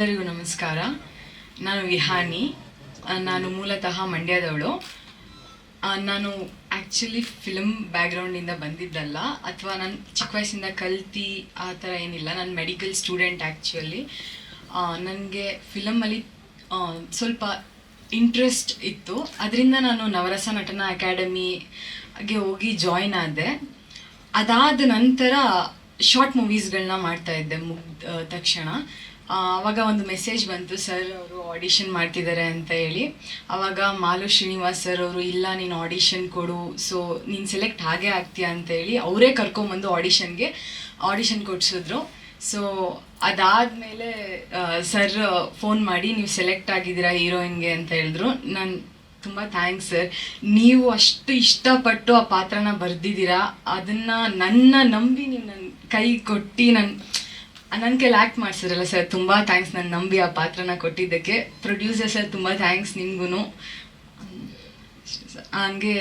ಎಲ್ಲರಿಗೂ ನಮಸ್ಕಾರ. ನಾನು ವಿಹಾನಿ. ನಾನು ಮೂಲತಃ ಮಂಡ್ಯದವಳು. ನಾನು ಆ್ಯಕ್ಚುಲಿ ಫಿಲಮ್ ಬ್ಯಾಕ್ಗ್ರೌಂಡಿಂದ ಬಂದಿದ್ದಲ್ಲ. ಅಥವಾ ನಾನು ಚಿಕ್ಕ ವಯಸ್ಸಿಂದ ಕಲ್ತಿ ಆ ಥರ ಏನಿಲ್ಲ. ನಾನು ಮೆಡಿಕಲ್ ಸ್ಟೂಡೆಂಟ್ ಆ್ಯಕ್ಚುಲಿ ನನಗೆ ಫಿಲಮಲ್ಲಿ ಸ್ವಲ್ಪ ಇಂಟ್ರೆಸ್ಟ್ ಇತ್ತು. ಅದರಿಂದ ನಾನು ನವರಸ ನಟನ ಅಕಾಡೆಮಿಗೆ ಹೋಗಿ ಜಾಯ್ನ್ ಆದೆ. ಅದಾದ ನಂತರ ಶಾರ್ಟ್ ಮೂವೀಸ್ಗಳನ್ನ ಮಾಡ್ತಾ ಇದ್ದೆ ಮುಗ್ದ ತಕ್ಷಣ. ಆ, ಅವಾಗ ಒಂದು ಮೆಸೇಜ್ ಬಂತು ಸರ್ ಅವರು ಆಡಿಷನ್ ಮಾಡ್ತಿದ್ದಾರೆ ಅಂತ ಹೇಳಿ. ಆವಾಗ ಮಾಲು ಶ್ರೀನಿವಾಸ್ ಸರ್ ಅವರು ಇಲ್ಲ ನೀನು ಆಡಿಷನ್ ಕೊಡು. ಸೊ ನೀನು ಸೆಲೆಕ್ಟ್ ಹಾಗೆ ಆಗ್ತೀಯ ಅಂತ ಹೇಳಿ ಅವರೇ ಕರ್ಕೊಂಬಂದು ಆಡಿಷನ್ಗೆ ಆಡಿಷನ್ ಕೊಡಿಸಿದ್ರು. ಸೊ ಅದಾದಮೇಲೆ ಸರ್ ಫೋನ್ ಮಾಡಿ ನೀವು ಸೆಲೆಕ್ಟ್ ಆಗಿದ್ದೀರಾ ಹೀರೋಯಿನ್ಗೆ ಅಂತ ಹೇಳಿದ್ರು. ನಾನು ತುಂಬ ಥ್ಯಾಂಕ್ಸ್ ಸರ್ ನೀವು ಅಷ್ಟು ಇಷ್ಟಪಟ್ಟು ಆ ಪಾತ್ರನ ಬರೆದಿದ್ದೀರಾ? ಅದನ್ನು ನನ್ನ ನಂಬಿ ನೀವು ನನ್ನ ಕೈ ಕೊಟ್ಟು ನನ್ನ ನನ್ನ ಕೈಲಿ ಆ್ಯಕ್ಟ್ ಮಾಡಿಸಿದ್ರಲ್ಲ ಸರ್ ತುಂಬ ಥ್ಯಾಂಕ್ಸ್ ನಾನು ನಂಬಿ ಆ ಪಾತ್ರನ ಕೊಟ್ಟಿದ್ದಕ್ಕೆ. ಪ್ರೊಡ್ಯೂಸರ್ ಸರ್ ತುಂಬ ಥ್ಯಾಂಕ್ಸ್ ನಿಮ್ಗೂ ಹಂಗೆ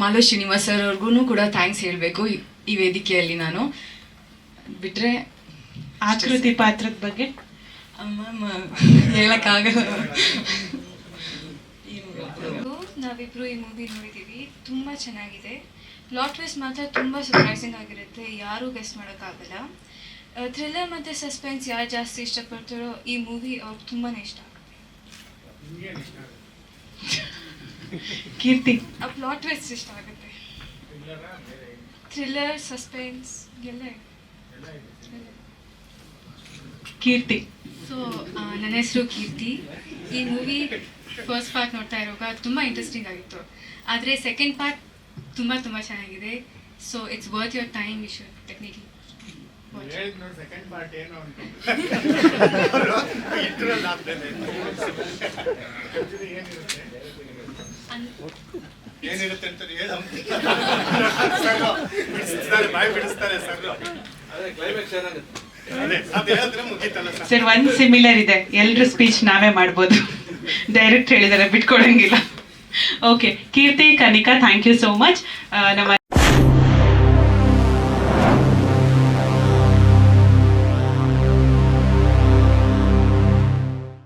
ಮಾಲು ಶ್ರೀನಿವಾಸ್ ಸರ್ ಅವ್ರಿಗೂ ಕೂಡ ಥ್ಯಾಂಕ್ಸ್ ಹೇಳಬೇಕು ಈ ವೇದಿಕೆಯಲ್ಲಿ ನಾನು. ಬಿಟ್ಟರೆ ಆಕೃತಿ ಪಾತ್ರದ ಬಗ್ಗೆ? ಮ್ಯಾಮ್ ಹೇಳೋಕ್ಕಾಗಲ್ಲ. ನಾವಿಬ್ರು ಈ ಮೂವಿ ನೋಡಿದ್ದೀವಿ ತುಂಬ ಚೆನ್ನಾಗಿದೆ. ಪ್ಲಾಟ್ ಟ್ವಿಸ್ಟ್ ಮಾತ್ರ ತುಂಬ ಸರ್ಪ್ರೈಸಿಂಗ್ ಆಗಿರುತ್ತೆ. ಯಾರೂ ಗೆಸ್ಟ್ ಮಾಡೋಕ್ಕಾಗಲ್ಲ. ಥ್ರಿಲ್ಲರ್ ಮತ್ತು ಸಸ್ಪೆನ್ಸ್ ಯಾರು ಜಾಸ್ತಿ ಇಷ್ಟಪಡ್ತಾರೋ ಈ ಮೂವಿ ಅವ್ರಿಗೆ ತುಂಬಾ ಇಷ್ಟ. ಕೀರ್ತಿ. ಆ ಪ್ಲಾಟ್ ವೆಸ್ಟ್ ಇಷ್ಟ ಆಗುತ್ತೆ. ಥ್ರಿಲ್ಲರ್ ಸಸ್ಪೆನ್ಸ್ ಎಲ್ಲ ಕೀರ್ತಿ. ಸೊ ನನ್ನ ಹೆಸರು ಕೀರ್ತಿ. ಈ ಮೂವಿ ಫಸ್ಟ್ ಪಾರ್ಟ್ ನೋಡ್ತಾ ಇರುವಾಗ ತುಂಬ ಇಂಟ್ರೆಸ್ಟಿಂಗ್ ಆಗಿತ್ತು. ಆದರೆ ಸೆಕೆಂಡ್ ಪಾರ್ಟ್ ತುಂಬ ತುಂಬ ಚೆನ್ನಾಗಿದೆ. So it's worth your time you should technically ಏನಿರುತ್ತೆ ಏನಿರುತ್ತೆ ಅಂತ ಹೇಳ ಬಿಡಿಸ್ತಾರೆ ಬಾಯಿ ಬಿಡಿಸ್ತಾರೆ ಸರ್ ಅದೇ ಕ್ಲೈಮ್ಯಾಕ್ಸ್ ಏನಾಗುತ್ತೆ? ಅದೇ ಅದು ಹೇಳಿದ್ರೆ ಮುಗೀತಲ್ಲ ಸರ್. ಸರ್ ಒಂದ್ ಸಿಮಿಲರ್ ಇದೆ. ಎಲ್ರು ಸ್ಪೀಚ್ ನಾವೇ ಮಾಡ್ಬೋದು. ಡೈರೆಕ್ಟ್ ಹೇಳಿದಾರೆ ಬಿಟ್ಕೊಡಂಗಿಲ್ಲ. Okay Keerthi Kanika thank you so much ನಮ್ಮ